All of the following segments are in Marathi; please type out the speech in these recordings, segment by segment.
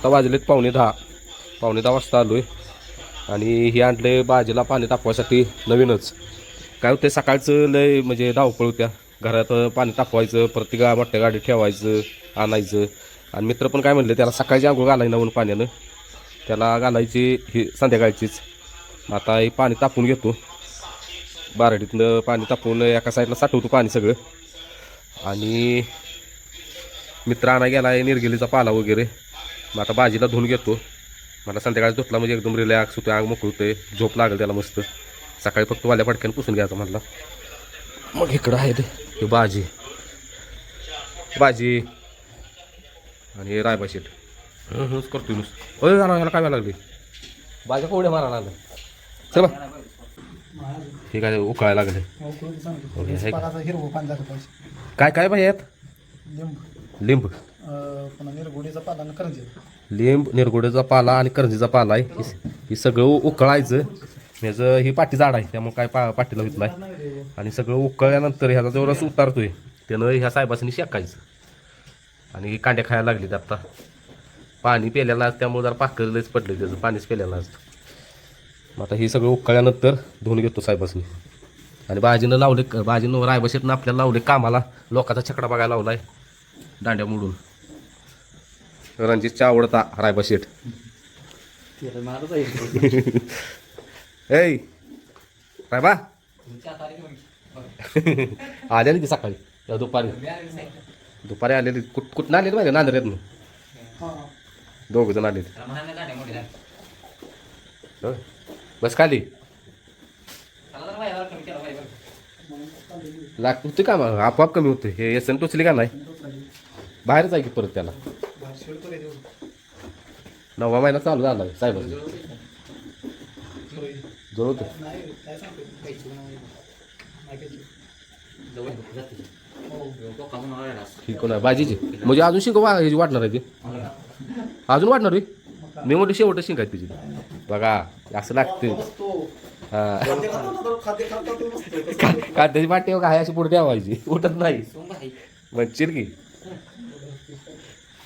आत्ता वाजलेत पावणे दहा. पावणे दहा वाजता आलो आहे आणि हे आणले भाजीला पाणी तापवायसाठी नवीनच. काय होते सकाळचं लय म्हणजे धावपळ होत्या. घरात पाणी तापवायचं प्रत्येक मोठ्या गाडी ठेवायचं आणायचं. आणि मित्र पण काय म्हणले त्याला सकाळची आंघोळ घालायला म्हणून पाण्यानं. त्याला घालायची ही संध्याकाळचीच. मग आता हे पाणी तापून घेतो. बारडीतनं पाणी तापवून एका साईडला साठवतो पाणी सगळं. आणि मित्र आणा गेला आहे निर्गिलीचा पाला वगैरे. मग आता भाजीला धुवून घेतो. मला संध्याकाळी धुतला म्हणजे एकदम रिलॅक्स होते अंग मोकळं होते झोप लागेल त्याला मस्त. सकाळी फक्त वाल्या पटक्यानं पुसून घ्यायचं म्हटलं मग इकडं आहे ते. हे भाजी भाजी आणि हे रायबा शेट हं हंच करतोय नुसतं. होय जाणार याला काय लागली? भाज्या कोवड्या मारायला लागलं? चल. हे काय उकळायला लागले. काय काय पाहिजे यात? लिंब. लिंब. पुन्हा निरगुडीचा पाला आणि करंजी लिंब निरगुड्याचा पाला आणि करंजीचा पाला आहे. हे- हे सगळं उकळायचं. ह्याचं ही पाठी झाड आहे त्यामुळे काय पा पाठीला होत नाही. आणि सगळं उकळल्यानंतर ह्याचा जो रस उतारतोय त्यानं ह्या साहेबासनी शेकायचं. आणि ही कांड्या खायला लागलीत आत्ता पाणी प्यायला आज त्यामुळे जरा पाकळलंच पडलं त्याचं पाणीच प्यायलेलं आज. मग आता हे सगळं उकळल्यानंतर धुवून घेतो साहेबासनी आणि भाजीनं लावले भाजीनं रायबाशेटनं आपल्याला लावले कामाला. लोकांचा छकडा बघायला लावलाय. दांड्या मोडून. रणजितचा आवडता रायबा शेठ. ऐ रायबा. आलेली की सकाळी या दुपारी. दुपारी आलेली. कुठ कुठं आलेली माहिती नांदऱ्यातनं दोघ जण होय. बस खाली. लागत का मग? आपोआप कमी होते. हे एस एन टोचली का नाही? बाहेरच आहे की परत त्याला? नववा महिना चालू झाला साहेब. ही कोण आहे? भाजीची म्हणजे अजून शिंक वा ह्याची वाटणार आहे ती. अजून वाटणार आहे मी म्हणतो शेवट शिंक आहे तिची. बघा असं लागते हा. कांद्याची वाटी काय अशी पुढे ठेवायची उठत नाही. म्हणशील की.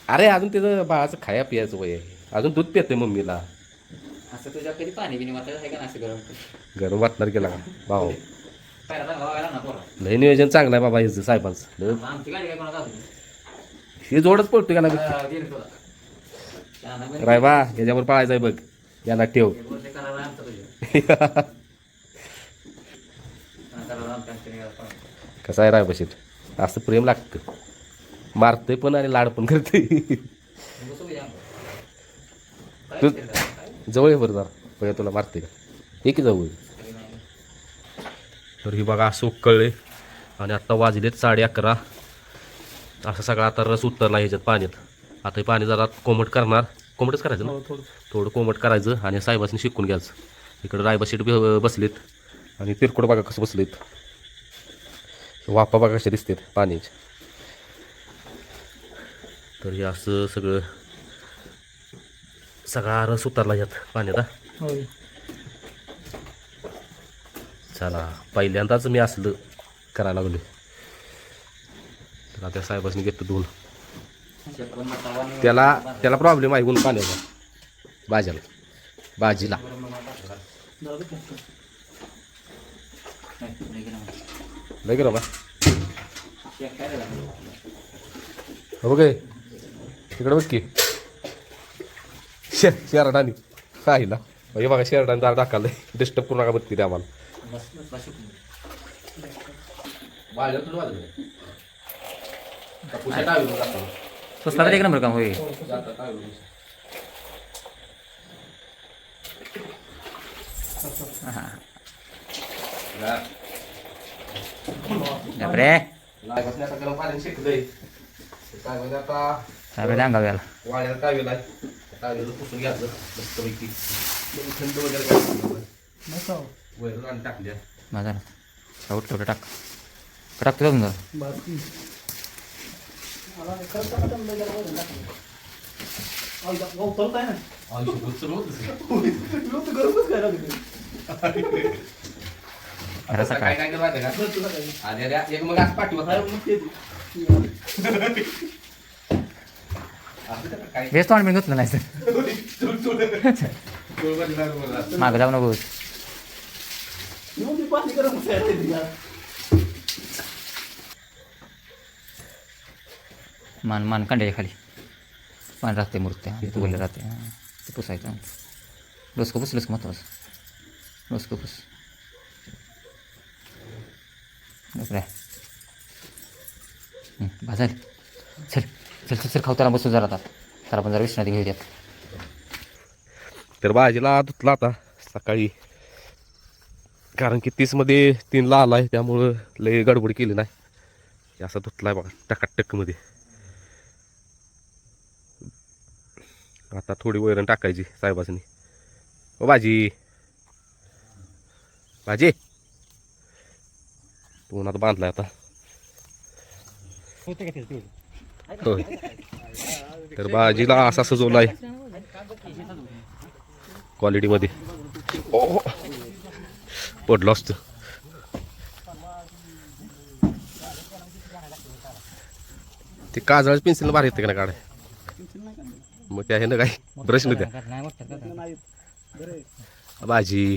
अरे अजून त्याचं बाळाचं खाया पियाचं वय आहे. अजून दूध पिते मम्मीला. असं तुझ्या कधी पाणी बिनी वाटत आहे का ना असं गरम? गरम वाटणार गेला का भाऊ. पहिला ना पोरा. लय नियोजन चांगलं आहे बाबा ह्याचं साहेबांचं. लय- आमची गाडी काय कोणाला जाऊ हे जोडच पडतो का ना दे तुला. त्यांना म्हणजे राय बा याच्यावर पाळायचं आहे बघ. याला ठेव. करायला आमचं तुझ्या करायला आमच्या. कसं आहे राय बशीत असं प्रेम लागतं. मारतंय पण आणि लाड पण करते तू-? जवळ आहे बरं जरा. तुला मारते का? हे की जवळ. तर ही बघा असं उकळले आणि आत्ता वाजलेत साडे अकरा. असं सगळा आता रस उतरला ह्याच्यात पाण्यात. आता हे पाणी जरा कोमट करणार. कोमटच करायचं ना? थोडं. कोमट करायचं आणि साहेबासनी शिकून घ्यायचं. इकडं रायबा सीट बसलेत. आणि तिरकोड बघा कसं बसलेत. वापा बघा कशा दिसतात पाण्याचे. तर हे असं सगळं सगळा रस उतरला ह्यात पाण्यात चला पहिल्यांदाच मी असलं करायला लागलो तर त्या साहेबांनी घेतो दोन त्याला त्याला प्रॉब्लेम आहे गुण पाण्याचा. भाज्याला भाजीला झालं? हो बघ. तिकडं बघ की. शे शेरडानी. खायला हे बघा शेरडानी दार टाकायला. डिस्टर्ब करू नका बघते ते आम्हाला. एक नंबर काम होय बापरे. काय म्हणजे आता बापरे अंगाव्याला वाड्याला टावेल टावेल पुसून घ्यायचं. मस्तपैकी. थंड वगैरे काय आणि टाकल्या माझा आउट तेवढं टाक. टाक तुला तुमचं. बाकी मला खरंच का मटण लय जरा वजन टाकलं. अहो, इथं गहू उतरत आहे ना. आयुष्य सुरू होतं लोक गरमच खायला लागले. अरे सकाळ. काय काय केलं अरे एक मग असं पाठीवर बाहेर मग ते- तोंड मी घेतलं नाही सर. मागं जाऊ नको मान मान कांड्याच्या खाली. पाणी राहते मूर्ती तू बोलले राहते. ते पुसायचं. डोसकं पुस लसकं महत्वाचं डोसकं पुस बापरे चल चल चल चल खाऊ त्याला बसू जरा आता. त्याला पण जरा विश्रांती घेऊ द्यात तर भाजीला धुतला आता सकाळी. कारण की तीसमध्ये तीनला आला आहे त्यामुळं लय गडबड केली नाही. असा धुतलाय बघा टकाटकमध्ये आता थोडी वैरण टाकायची साहेबासनी. ओ भाजी. भाजी. तू आता बांधलाय आता. होय. तर भाजीला असा सजवला आहे क्वालिटीमध्ये ओ पडलो असतं. ते काजळ पेन्सिल भारी येते का ना काढाय मग त्या आहे ना काय? ब्रश न त्या. भाजी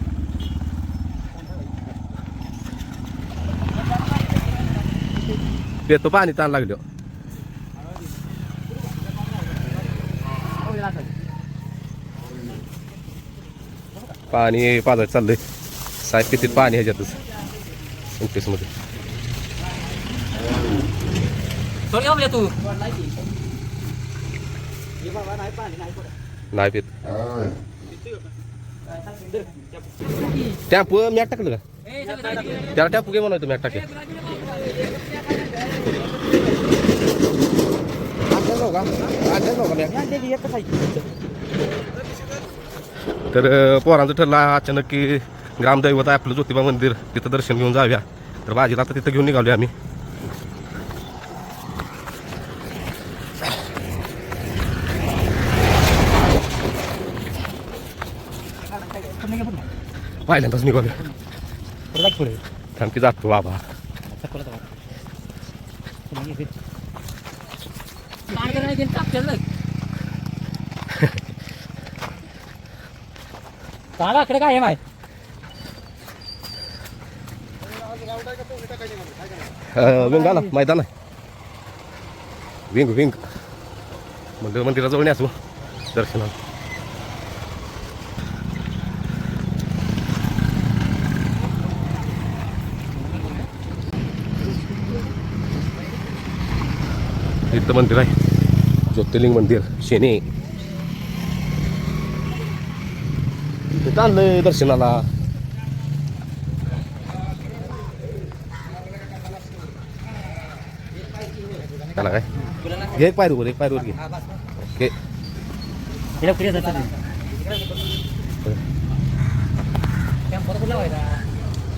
पेतो पाणी ताण लागलो. पाणी पाजायचं चाललंय. साहेब किती पाणी ह्याच्यातच? पंचवीसमध्ये. थोडी थांबले तू. नाही पेत. टॅम्पू मॅट टाकलं का? त्याला टॅम्पू घे म्हणायचं मॅट टाकेल. तर पोरांचं ठरलं अचानक की ग्रामदैवत आहे आपलं ज्योतिबा मंदिर तिथं दर्शन घेऊन जाऊया. तर बाजीला आता तिथं घेऊन निघालो आम्ही. पहिल्यांदाच निघालो थांबकी जातो बाबा. सांगाकडे काय माय? विंग आला मैदान आहे विंग विंग. मंदिर मंदिराजवळ नाही असू दर्शनाला. इथं मंदिर आहे. ज्योतिर्लिंग मंदिर शेने. इथं आणलंय दर्शनाला. त्याला काय? घे एक पायरूवर एक पायरूवर घे. जातात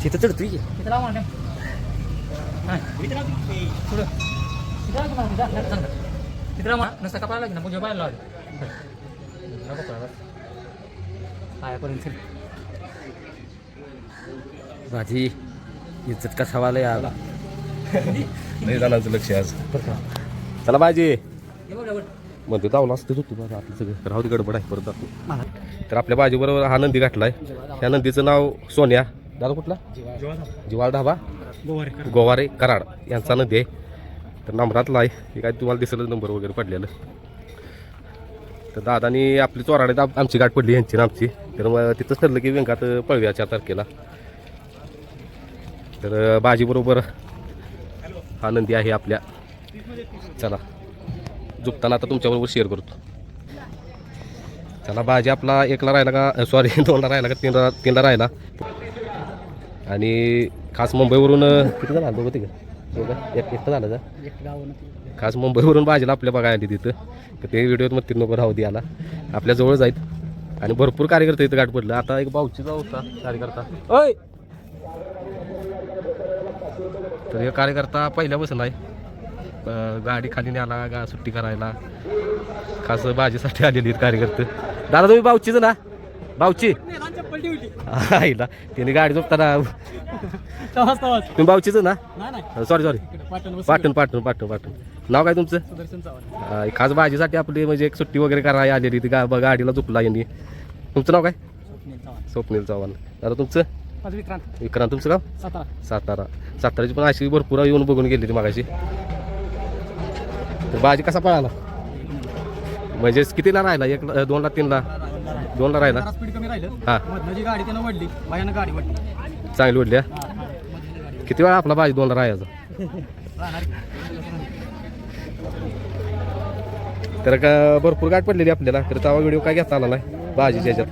तिथं चढतोय की. तिथं लावा तिथं लावा नुसतं कपाळा लागेल ना म्हणजे बाहेर लावले पायापर्यंत माझी इज्जत कसावाला याला नाही जणांचं लक्ष आज चला बाजी मध्ये धावला असतं होती माझं आपलं सगळं. राहू गडबड आहे परत जातो. तर आपल्या बाजीबरोबर हा नंदी गाठलाय त्या नंदीचं नाव सोन्या. दादा कुठला? जिवाळ ढाबा गोवारे कराड. यांचा नदी आहे. तर नंबरातला आहे. हे काय तुम्हाला दिसलं नंबर वगैरे पडलेलं. तर दादानी आपली चोराडे आमची गाठ पडली यांची ना आमची. तर मग तिथंच ठरलं की व्यंकात पळव्या चार तारखेला. तर बाजीबरोबर आनंदी आहे आपल्या. चला. झुकताना आता तुमच्याबरोबर शेअर करतो चला भाजी आपला एकला राहिला का सॉरी दोनला राहिला का तीनला तीनला राहिला. आणि खास मुंबईवरून किती झाला आलो होते? का एक एकटं झालं का खास मुंबईवरून बाजीला आपल्या बघायला आली तिथं. तर ते व्हिडिओत मग नको राहू दे आला आपल्या जवळ जाईल आणि भरपूर कार्यकर्ते इथं गाठ पडलं. आता एक भाऊची जाऊ होता कार्यकर्ता. ओय! तर हे कार्यकर्ता पहिल्यापासून आहे अं, गाडी खाली न्याला गा सुट्टी करायला. खास भाजीसाठी आलेली कार्यकर्ते. दादा तुम्ही भाऊचीच ना? भाऊची? आईला त्याने गाडी झोपताना तवाच तवाच. तुम्ही भाऊचीच ना? नाही नाही. सॉरी सॉरी इकडे पाटण बस पाटण पाटण पाटण पाटण नाव काय तुमचं? सुदर्शन चव्हाण. हा, खास भाजीसाठी आपली म्हणजे एक सुट्टी वगैरे करायला आलेली ती गा गाडीला झुकला यांनी. तुमचं नाव काय? स्वप्नील चव्हाण. स्वप्नील चव्हाण. दादा तुमचं? माझं विक्रांत. विक्रांत तुमचं गाव? सातारा. सातारा. साताराची पण अशी भरपूर येऊन बघून गेली ती मागाशी. तर भाजी कसा पळाला? म्हणजे कितीला राहिला? एक दोनला तीनला? दोनला राहिला? स्पीड कमी राहिलं. हा. मधनं जी गाडी त्यानं वडली गाडी वडली चांगली हा? गाडी किती वेळा आपला भाजी दोनला राहायचा? तर का भरपूर गाठ पडलेली आपल्याला. तर तेव्हा व्हिडिओ काय घेता आला नाही भाजीच्या ह्याच्यात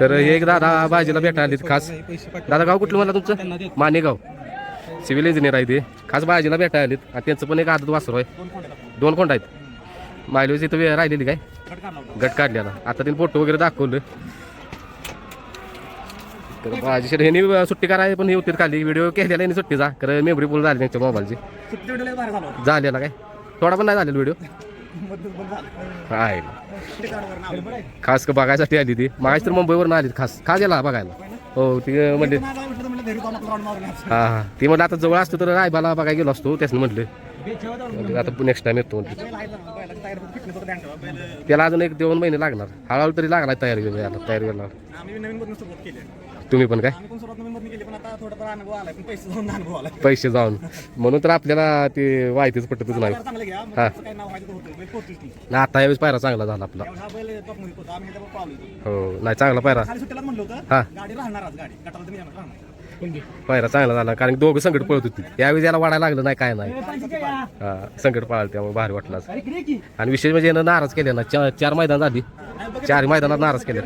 तर एक दादा भाजीला भेटा आलीत खास. दादा गाव कुठलं मला तुमचं? मानेगाव. सिव्हिल इंजिनियर आहे ते. खास भाजीला भेटा आलीत. आणि त्यांचं पण एक आदत वासरू आहे. दोन कोंड आहेत. मायलेज इथं वे- राहिलेली काय? गट काढलेला. आता त्यांनी फोटो वगैरे दाखवलं. तर भाजी ह्यांनी सुट्टी करायला पण हे होती खाली. व्हिडिओ केलेला यांनी सुट्टीचा. कारण मेमरी फुल झाली त्यांच्या मोबाईलची झालेला काय? थोडा पण नाही झालेला व्हिडिओ? आहे खास का बघायसाठी आली ती. मागाशी तर मुंबईवरून आली खास. खास याला बघायला. हो ती म्हणले हा ती म्हटलं आता जवळ असतो तर रायबाला बघायला गेलो असतो त्यासनं म्हटलं म्हणजे आता नेक्स्ट टाइम येतो त्याला अजून एक दोन महिने लागणार. हळूहळू तरी लागला तयारी वेळ तयार वेळ तुम्ही पण काय? पैसे जाऊन. म्हणून तर आपल्याला ते वाहितीच पटतच नाही. हा. आता यावेळेस पायरा चांगला झाला आपला. हो नाही चांगला पायरा. हा. पायरा चांगला झाला कारण दोघं संकट पळत होती. यावेळी याला वाढायला लागलं नाही काय नाही. हा संकट पळालं त्यामुळे भारी वाटलं. आणि विशेष म्हणजे यानं नाराज केले ना चार चार मैदान झाली. चार मैदानात नाराज केले